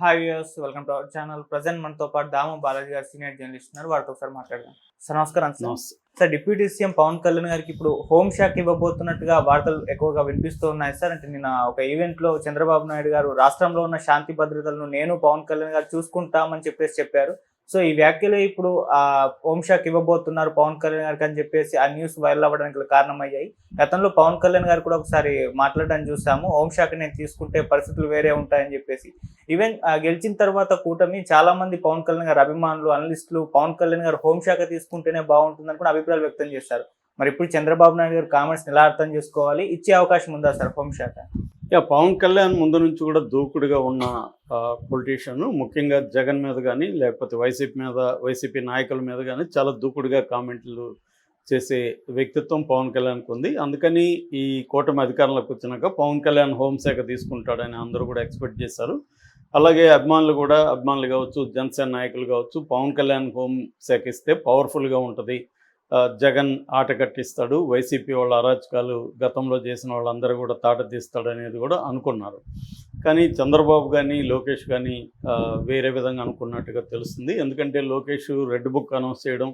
Hi viewers welcome to our channel present మనతో పాటు దాము బాలాజీ గారు సీనియర్ జర్నలిస్ట్ ఉన్నారు. వారితో ఒకసారి మాట్లాడదాం. సార్ నమస్కారం sir. Sir deputy CM Pawan Kalyan గారికి ఇప్పుడు హోమ్ శాఖ ఇవ్వబోతున్నట్టుగా వార్తలు ఎక్కువగా వినిపిస్తూ ఉన్నాయి సార్. అంటే నిన్న ఒక ఈవెంట్లో చంద్రబాబు నాయుడు గారు రాష్ట్రంలో ఉన్న శాంతి భద్రతలను నేను పవన్ కళ్యాణ్ గారు చూసుకుంటామని చెప్పేసి చెప్పారు. సో ఈ వ్యాఖ్యలు ఇప్పుడు ఆ హోంశాఖ ఇవ్వబోతున్నారు పవన్ కళ్యాణ్ గారికి అని చెప్పేసి ఆ న్యూస్ వైరల్ అవ్వడానికి కారణమయ్యాయి. గతంలో పవన్ కళ్యాణ్ గారు కూడా ఒకసారి మాట్లాడడం చూసాము. హోంశాఖ నేను తీసుకుంటే పరిస్థితులు వేరే ఉంటాయని చెప్పేసి. ఈవెన్ ఆ, గెలిచిన తర్వాత కూటమి చాలా మంది పవన్ కళ్యాణ్ గారు అభిమానులు అనలిస్టులు పవన్ కళ్యాణ్ గారు హోంశాఖ తీసుకుంటేనే బాగుంటుందని కూడా అభిప్రాయాలు వ్యక్తం చేశారు. మరి ఇప్పుడు చంద్రబాబు నాయుడు గారు కామెంట్స్ ఎలా అర్థం చేసుకోవాలి? ఇచ్చే అవకాశం ఉందా సార్ హోంశాఖ ఇక పవన్ కళ్యాణ్ ముందు నుంచి కూడా దూకుడుగా ఉన్న పొలిటీషియన్ ముఖ్యంగా జగన్ మీద కానీ లేకపోతే వైసీపీ మీద వైసీపీ నాయకుల మీద కానీ చాలా దూకుడుగా కామెంట్లు చేసే వ్యక్తిత్వం పవన్ కళ్యాణ్కి ఉంది. అందుకని ఈ కూటమి అధికారంలోకి వచ్చినాక పవన్ కళ్యాణ్ హోంశాఖ తీసుకుంటాడని అందరూ కూడా ఎక్స్పెక్ట్ చేశారు. అలాగే అభిమానులు కూడా అభిమానులు కావచ్చు జనసేన నాయకులు కావచ్చు పవన్ కళ్యాణ్ హోంశాఖ ఇస్తే పవర్ఫుల్గా ఉంటుంది. జగన్ ఆట కట్టిస్తాడు వైసీపీ వాళ్ళ అరాచకాలు గతంలో చేసిన వాళ్ళందరూ కూడా తాట తీస్తాడు అనేది కూడా అనుకున్నారు. కానీ చంద్రబాబు కానీ లోకేష్ కానీ వేరే విధంగా అనుకున్నట్టుగా తెలుస్తుంది. ఎందుకంటే లోకేష్ రెడ్ బుక్ అనౌన్స్ చేయడం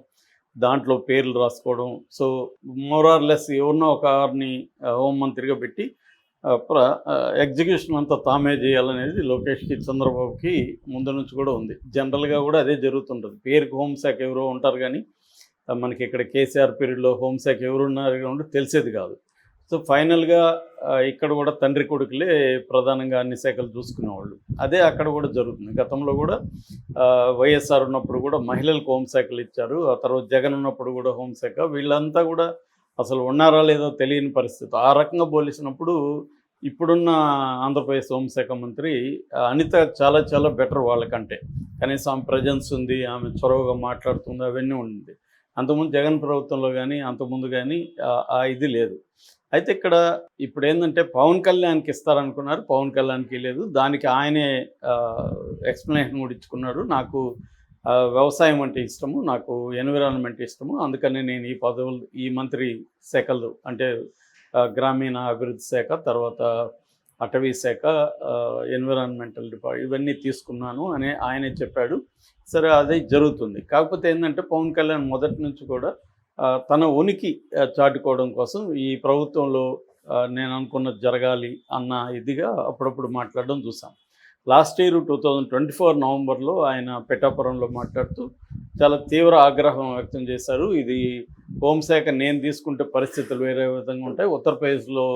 దాంట్లో పేర్లు రాసుకోవడం సో మోరార్లెస్ ఎవరినో ఒక ఆరిని హోంమంత్రిగా పెట్టి ప్ర ఎగ్జిక్యూషన్ అంతా తామే చేయాలనేది లోకేష్కి చంద్రబాబుకి ముందు నుంచి కూడా ఉంది. జనరల్గా కూడా అదే జరుగుతుంటుంది. పేరుకి హోంశాఖ ఎవరో ఉంటారు కానీ మనకి ఇక్కడ కేసీఆర్ పీరియడ్లో హోంశాఖ ఎవరు ఉన్నారు తెలిసేది కాదు. సో ఫైనల్గా ఇక్కడ కూడా తండ్రి కొడుకులే ప్రధానంగా అన్ని శాఖలు చూసుకునేవాళ్ళు. అదే అక్కడ కూడా జరుగుతుంది. గతంలో కూడా వైఎస్ఆర్ ఉన్నప్పుడు కూడా మహిళలకు హోంశాఖలు ఇచ్చారు. ఆ తర్వాత జగన్ ఉన్నప్పుడు కూడా హోంశాఖ వీళ్ళంతా కూడా అసలు ఉన్నారా లేదో తెలియని పరిస్థితి. ఆ రకంగా పోలిసినప్పుడు ఇప్పుడున్న ఆంధ్రప్రదేశ్ హోంశాఖ మంత్రి అనిత చాలా చాలా బెటర్ వాళ్ళకంటే. కనీసం ఆమె ప్రజెన్స్ ఉంది ఆమె చొరవగా మాట్లాడుతుంది అవన్నీ ఉంది. అంతకుముందు జగన్ ప్రభుత్వంలో కానీ అంతకుముందు కానీ ఆ- ఇది లేదు. అయితే ఇక్కడ ఇప్పుడు ఏంటంటే పవన్ కళ్యాణ్కి ఇస్తారనుకున్నారు. పవన్ కళ్యాణ్కి లేదు. దానికి ఆయనే ఎక్స్ప్లెనేషన్ కూడా ఇచ్చుకున్నాడు. నాకు వ్యవసాయం అంటే ఇష్టము. నాకు ఎన్విరాన్మెంట్ ఇష్టము. అందుకని నేను ఈ పదవులు ఈ మంత్రి శాఖలు అంటే గ్రామీణ అభివృద్ధి శాఖ తర్వాత అటవీ శాఖ ఎన్విరాన్మెంటల్ డిపార్ట్ ఇవన్నీ తీసుకున్నాను అని ఆయనే చెప్పాడు. సరే అదే జరుగుతుంది. కాకపోతే ఏంటంటే పవన్ కళ్యాణ్ మొదటి నుంచి కూడా తన ఉనికి చాటుకోవడం కోసం ఈ ప్రభుత్వంలో నేను అనుకున్నది జరగాలి అన్న ఇదిగా అప్పుడప్పుడు మాట్లాడడం చూసాం. Last year two thousand twenty four నవంబర్లో ఆయన పెట్టాపురంలో మాట్లాడుతూ చాలా తీవ్ర ఆగ్రహం వ్యక్తం చేశారు. ఇది హోంశాఖ నేను తీసుకుంటే పరిస్థితులు వేరే విధంగా ఉంటాయి. ఉత్తరప్రదేశ్లో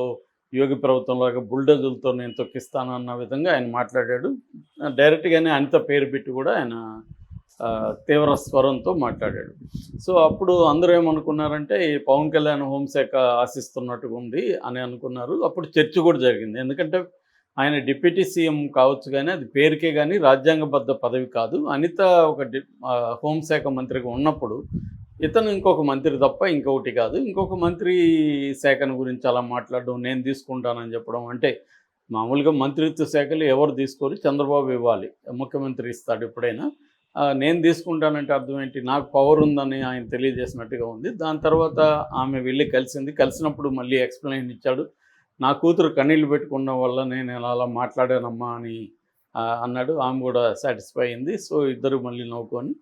యోగి ప్రభుత్వంలాగా బుల్డోజులతో నేను తొక్కిస్తాను అన్న విధంగా ఆయన మాట్లాడాడు. డైరెక్ట్గానే అనిత పేరు పెట్టి కూడా ఆయన తీవ్ర స్వరంతో మాట్లాడాడు. సో అప్పుడు అందరూ ఏమనుకున్నారంటే ఈ పవన్ కళ్యాణ్ హోంశాఖ ఆశిస్తున్నట్టుగా ఉంది అని అనుకున్నారు. అప్పుడు చర్చ కూడా జరిగింది. ఎందుకంటే ఆయన డిప్యూటీ సీఎం కావచ్చు కానీ అది పేరుకే కానీ రాజ్యాంగబద్ధ పదవి కాదు. అనిత ఒక డి హోంశాఖ మంత్రిగా ఉన్నప్పుడు ఇతను ఇంకొక మంత్రి తప్ప ఇంకొకటి కాదు. ఇంకొక మంత్రి శాఖను గురించి అలా మాట్లాడడం నేను తీసుకుంటానని చెప్పడం అంటే మామూలుగా మంత్రిత్వ శాఖలు ఎవరు తీసుకోరు చంద్రబాబు ఇవ్వాలి ముఖ్యమంత్రి ఇస్తాడు ఎప్పుడైనా. నేను తీసుకుంటానంటే అర్థం ఏంటి? నాకు పవర్ ఉందని ఆయన తెలియజేసినట్టుగా ఉంది. దాని తర్వాత ఆమె వెళ్ళి కలిసింది. కలిసినప్పుడు మళ్ళీ ఎక్స్ప్లెయిన్ ఇచ్చాడు. నా కూతురు కన్నీళ్ళు పెట్టుకున్న వల్ల నేను అలా మాట్లాడానమ్మా అని అన్నాడు. ఆమె కూడా సాటిస్ఫై అయింది. సో ఇద్దరు మళ్ళీ నవ్వుకొని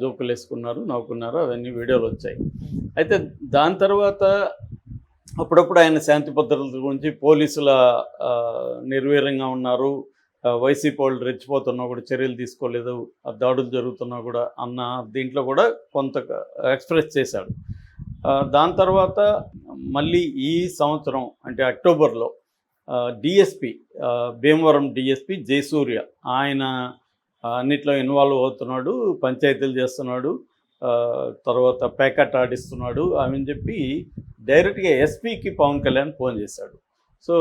జోకులు వేసుకున్నారు నవ్వుకున్నారు అవన్నీ వీడియోలు వచ్చాయి. అయితే దాని తర్వాత అప్పుడప్పుడు ఆయన శాంతి భద్రతల గురించి పోలీసుల నిర్వీర్యంగా ఉన్నారు. వైసీపీ వాళ్ళు రెచ్చిపోతున్నా కూడా చర్యలు తీసుకోలేదు ఆ దాడులు జరుగుతున్నా కూడా అన్న దీంట్లో కూడా కొంత ఎక్స్ప్రెస్ చేశాడు. దాని తర్వాత మళ్ళీ ఈ సంవత్సరం అంటే అక్టోబర్లో డిఎస్పి భీమవరం డిఎస్పి జయసూర్య ఆయన అన్నిట్లో ఇన్వాల్వ్ అవుతున్నాడు పంచాయతీలు చేస్తున్నాడు తర్వాత ప్యాకెట్ ఆడిస్తున్నాడు అని చెప్పి డైరెక్ట్గా ఎస్పీకి పవన్ కళ్యాణ్ ఫోన్ చేశాడు. సో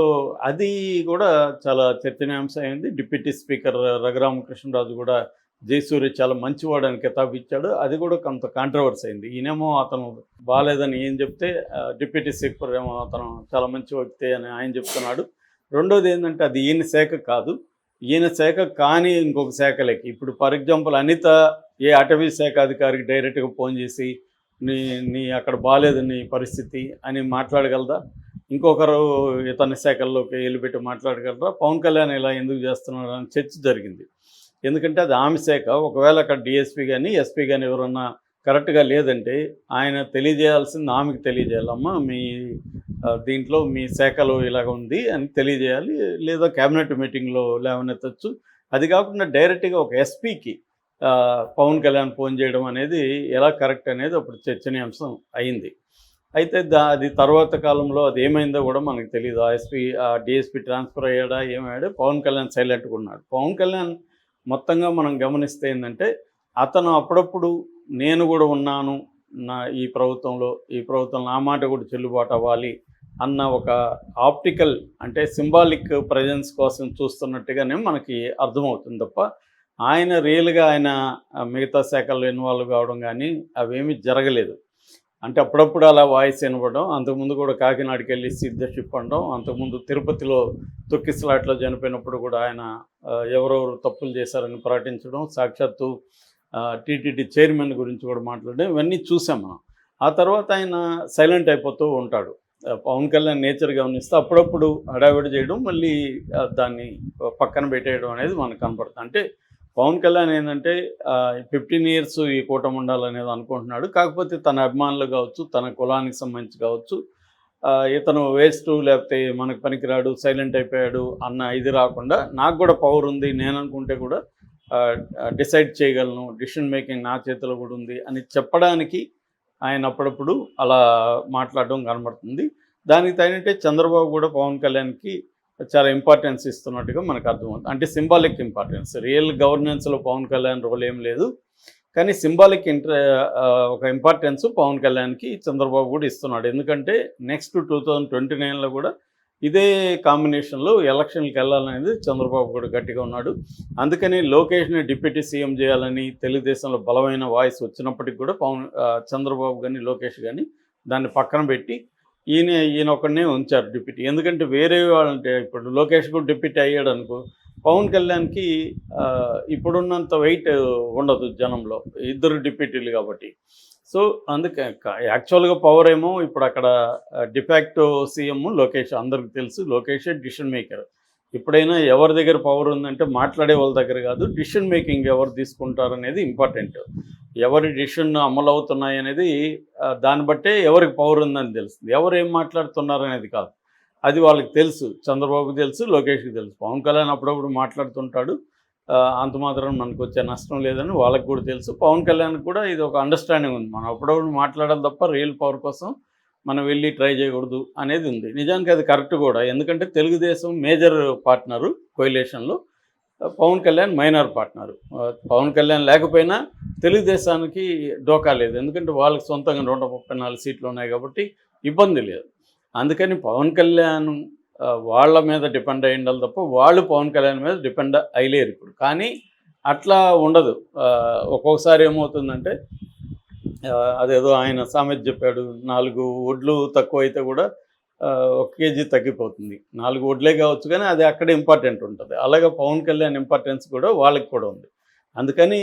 అది కూడా చాలా చర్చనీయాంశం అయింది డిప్యూటీ స్పీకర్ రఘురామకృష్ణరాజు కూడా జయసూర్య చాలా మంచివాడు అని కితాబు ఇచ్చాడు. అది కూడా కొంత కాంట్రవర్సీ అయింది. ఈయనేమో అతను బాగాలేదని ఏం చెప్తే డిప్యూటీ స్పీకర్ ఏమో అతను చాలా మంచి వ్యక్తి అని ఆయన చెప్తున్నాడు. రెండోది ఏంటంటే అది ఈయన శాఖ కాదు. ఈయన శాఖ కానీ ఇంకొక శాఖలకి. ఇప్పుడు ఫర్ ఎగ్జాంపుల్ అనిత ఏ అటవీ శాఖ అధికారికి డైరెక్ట్గా ఫోన్ చేసి నీ నీ అక్కడ బాగాలేదు నీ పరిస్థితి అని మాట్లాడగలదా? ఇంకొకరు ఇతని శాఖల్లోకి వెళ్ళిపెట్టి మాట్లాడగలరా? పవన్ కళ్యాణ్ ఇలా ఎందుకు చేస్తున్నారు అని చర్చ జరిగింది. ఎందుకంటే అది ఆమె శాఖ. ఒకవేళ అక్కడ డిఎస్పీ కానీ ఎస్పీ కానీ ఎవరన్నా కరెక్ట్గా లేదంటే ఆయన తెలియజేయాల్సింది ఆమెకు తెలియజేయాలమ్మా మీ దీంట్లో మీ శాఖలో ఇలాగ ఉంది అని తెలియజేయాలి. లేదా క్యాబినెట్ మీటింగ్లో లేవనెత్తచ్చు. అది కాకుండా డైరెక్ట్గా ఒక ఎస్పీకి పవన్ కళ్యాణ్ ఫోన్ చేయడం అనేది ఎలా కరెక్ట్ అనేది అప్పుడు చర్చనీయాంశం అయింది. అయితే దా అది తర్వాత కాలంలో అది ఏమైందో కూడా మనకు తెలియదు ఆ ఎస్పీ ఆ డిఎస్పీ ట్రాన్స్ఫర్ అయ్యాడా ఏమయ్యాడు పవన్ కళ్యాణ్ సైలెంట్గా ఉన్నాడు. పవన్ కళ్యాణ్ మొత్తంగా మనం గమనిస్తే ఏంటంటే అతను అప్పుడప్పుడు నేను కూడా ఉన్నాను నా ఈ ప్రభుత్వంలో ఈ ప్రభుత్వం నా మాట కూడా చెల్లుబాటు అవ్వాలి అన్న ఒక ఆప్టికల్ అంటే సింబాలిక్ ప్రజెన్స్ కోసం చూస్తున్నట్టుగానే మనకి అర్థమవుతుంది తప్ప ఆయన రియల్గా ఆయన మిగతా శాఖల్లో ఇన్వాల్వ్ కావడం కానీ అవేమీ జరగలేదు. అంటే అప్పుడప్పుడు అలా వాయిస్ వినపడడం అంతకుముందు కూడా కాకినాడకి వెళ్ళి సిద్ధషిప్ అనడం అంతకుముందు తిరుపతిలో తొక్కిసలాట్లో చనిపోయినప్పుడు కూడా ఆయన ఎవరెవరు తప్పులు చేశారని ప్రకటించడం సాక్షాత్తు టీటీడీ చైర్మన్ గురించి కూడా మాట్లాడడం ఇవన్నీ చూసాం మనం. ఆ తర్వాత ఆయన సైలెంట్ అయిపోతూ ఉంటాడు. పవన్ కళ్యాణ్ నేచర్ గమనిస్తే అప్పుడప్పుడు హడావిడి చేయడం మళ్ళీ దాన్ని పక్కన పెట్టేయడం అనేది మనకు కనపడుతుంది. అంటే పవన్ కళ్యాణ్ ఏంటంటే ఫిఫ్టీన్ ఇయర్స్ ఈ కూటమి ఉండాలనేది అనుకుంటున్నాడు. కాకపోతే తన అభిమానులు కావచ్చు తన కులానికి సంబంధించి కావచ్చు ఇతను వేస్ట్ లేకపోతే మనకు పనికిరాడు సైలెంట్ అయిపోయాడు అన్న ఇది రాకుండా నాకు కూడా పవర్ ఉంది నేను అనుకుంటే కూడా డిసైడ్ చేయగలను డిసిషన్ మేకింగ్ నా చేతిలో కూడా ఉంది అని చెప్పడానికి ఆయన అప్పుడప్పుడు అలా మాట్లాడడం కనబడుతుంది. దానికి తగినట్టే చంద్రబాబు కూడా పవన్ కళ్యాణ్కి చాలా ఇంపార్టెన్స్ ఇస్తున్నట్టుగా మనకు అర్థమవుతుంది. అంటే సింబాలిక్ ఇంపార్టెన్స్ రియల్ గవర్నెన్స్లో పవన్ కళ్యాణ్ రోల్ ఏం లేదు. కానీ సింబాలిక్ ఇంటర్ ఒక ఇంపార్టెన్స్ పవన్ కళ్యాణ్కి చంద్రబాబు కూడా ఇస్తున్నాడు. ఎందుకంటే నెక్స్ట్ టూ థౌజండ్ ట్వంటీ నైన్లో కూడా ఇదే కాంబినేషన్లో ఎలక్షన్కి వెళ్ళాలనేది చంద్రబాబు కూడా గట్టిగా ఉన్నాడు. అందుకని లోకేష్ని డిప్యూటీ సీఎం చేయాలని తెలుగుదేశంలో బలమైన వాయిస్ వచ్చినప్పటికి కూడా పవన్ చంద్రబాబు కానీ లోకేష్ కానీ దాన్ని పక్కన పెట్టి ఈయన ఈయన ఒకడినే ఉంచారు డిప్యూటీ. ఎందుకంటే వేరే వాళ్ళంటే ఇప్పుడు లోకేష్ కూడా డిప్యూటీ అయ్యాడు అనుకో పవన్ కళ్యాణ్కి ఇప్పుడున్నంత వెయిట్ ఉండదు జనంలో ఇద్దరు డిప్యూటీలు కాబట్టి. సో అందుకే యాక్చువల్గా పవర్ ఏమో ఇప్పుడు అక్కడ డిఫాక్టో సీఎం లోకేష్ అందరికి తెలుసు లోకేష్ డిసిషన్ మేకర్ ఎప్పుడైనా ఎవరి దగ్గర పవర్ ఉందంటే మాట్లాడే వాళ్ళ దగ్గర కాదు డిసిషన్ మేకింగ్ ఎవరు తీసుకుంటారు అనేది ఇంపార్టెంట్ ఎవరి డిసిషన్ అమలు అవుతున్నాయి అనేది దాన్ని బట్టే ఎవరికి పవర్ ఉందని తెలుస్తుంది. ఎవరు ఏం మాట్లాడుతున్నారు అనేది కాదు. అది వాళ్ళకి తెలుసు చంద్రబాబుకి తెలుసు లోకేష్కి తెలుసు. పవన్ కళ్యాణ్ అప్పుడప్పుడు మాట్లాడుతుంటాడు అంత మాత్రం మనకు వచ్చే నష్టం లేదని వాళ్ళకి కూడా తెలుసు. పవన్ కళ్యాణ్ కూడా ఇది ఒక అండర్స్టాండింగ్ ఉంది. మనం అప్పుడప్పుడు మాట్లాడాలి తప్ప రియల్ పవర్ కోసం మనం వెళ్ళి ట్రై చేయకూడదు అనేది ఉంది. నిజానికి అది కరెక్ట్ కూడా. ఎందుకంటే తెలుగుదేశం మేజర్ పార్ట్నరు కోయిలేషన్లో పవన్ కళ్యాణ్ మైనర్ పార్ట్నరు పవన్ కళ్యాణ్ లేకపోయినా తెలుగుదేశానికి డోకా లేదు. ఎందుకంటే వాళ్ళకి సొంతంగా నూట ముప్పై నాలుగు సీట్లు ఉన్నాయి కాబట్టి ఇబ్బంది లేదు. అందుకని పవన్ కళ్యాణ్ వాళ్ళ మీద డిపెండ్ అయ్యి ఉండాలి తప్ప వాళ్ళు పవన్ కళ్యాణ్ మీద డిపెండ్ అయ్యలేరు ఇప్పుడు. కానీ అట్లా ఉండదు. ఒక్కొక్కసారి ఏమవుతుందంటే అదేదో ఆయన సామెత చెప్పాడు నాలుగు ఒడ్లు తక్కువ అయితే కూడా ఒక కేజీ తగ్గిపోతుంది. నాలుగు వడ్లే కావచ్చు కానీ అది అక్కడ ఇంపార్టెంట్ ఉంటుంది. అలాగే పవన్ కళ్యాణ్ ఇంపార్టెన్స్ కూడా వాళ్ళకి కూడా ఉంది. అందుకని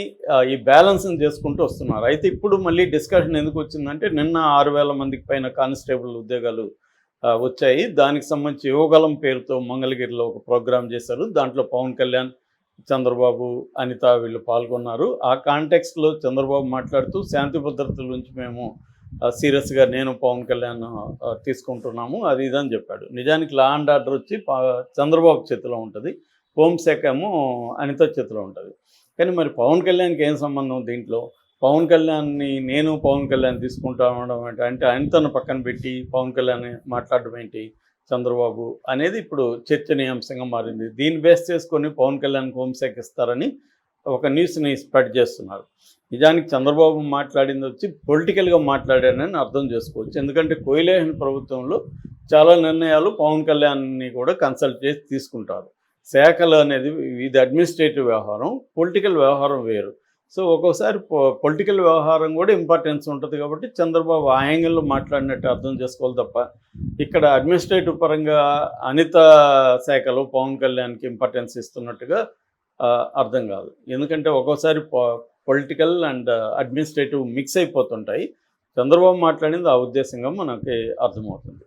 ఈ బ్యాలెన్స్ని చేసుకుంటూ వస్తున్నారు. అయితే ఇప్పుడు మళ్ళీ డిస్కషన్ ఎందుకు వచ్చిందంటే నిన్న ఆరు వేల మందికి పైన కానిస్టేబుల్ ఉద్యోగాలు వచ్చాయి. దానికి సంబంధించి యువగలం పేరుతో మంగళగిరిలో ఒక ప్రోగ్రామ్ చేశారు. దాంట్లో పవన్ కళ్యాణ్ చంద్రబాబు అనిత వీళ్ళు పాల్గొన్నారు. ఆ కాంటెక్స్లో చంద్రబాబు మాట్లాడుతూ శాంతి భద్రతల నుంచి మేము సీరియస్గా నేను పవన్ కళ్యాణ్ తీసుకుంటున్నాము. అది ఇదని చెప్పాడు. నిజానికి లా అండ్ ఆర్డర్ వచ్చి చంద్రబాబు చేతిలో ఉంటుంది. హోంశాఖ ఏమో అనిత చేతిలో ఉంటుంది. కానీ మరి పవన్ కళ్యాణ్కి ఏం సంబంధం దీంట్లో? పవన్ కళ్యాణ్ని నేను పవన్ కళ్యాణ్ తీసుకుంటా ఉండడం ఏంటి? అంటే అనితను పక్కన పెట్టి పవన్ కళ్యాణ్ మాట్లాడడం ఏంటి చంద్రబాబు అనేది ఇప్పుడు చర్చనీయాంశంగా మారింది. దీన్ని బేస్ చేసుకొని పవన్ కళ్యాణ్ హోంశాఖ ఇస్తారని ఒక న్యూస్ని స్ప్రెడ్ చేస్తున్నారు. నిజానికి చంద్రబాబు మాట్లాడింది వచ్చి పొలిటికల్గా మాట్లాడారని అర్థం చేసుకోవచ్చు. ఎందుకంటే కోయిలేహన్ ప్రభుత్వంలో చాలా నిర్ణయాలు పవన్ కళ్యాణ్ని కూడా కన్సల్ట్ చేసి తీసుకుంటారు. శాఖలు అనేది ఇది అడ్మినిస్ట్రేటివ్ వ్యవహారం పొలిటికల్ వ్యవహారం వేరు. సో ఒక్కోసారి పొలిటికల్ వ్యవహారం కూడా ఇంపార్టెన్స్ ఉంటుంది కాబట్టి చంద్రబాబు ఆ యాంగిల్లో మాట్లాడినట్టు అర్థం చేసుకోవాలి తప్ప ఇక్కడ అడ్మినిస్ట్రేటివ్ పరంగా అనిత శాఖలో పవన్ కళ్యాణ్కి ఇంపార్టెన్స్ ఇస్తున్నట్టుగా అర్థం కాదు. ఎందుకంటే ఒక్కోసారి పొలిటికల్ అండ్ అడ్మినిస్ట్రేటివ్ మిక్స్ అయిపోతుంటాయి. చంద్రబాబు మాట్లాడింది ఆ ఉద్దేశంగా మనకి అర్థమవుతుంది.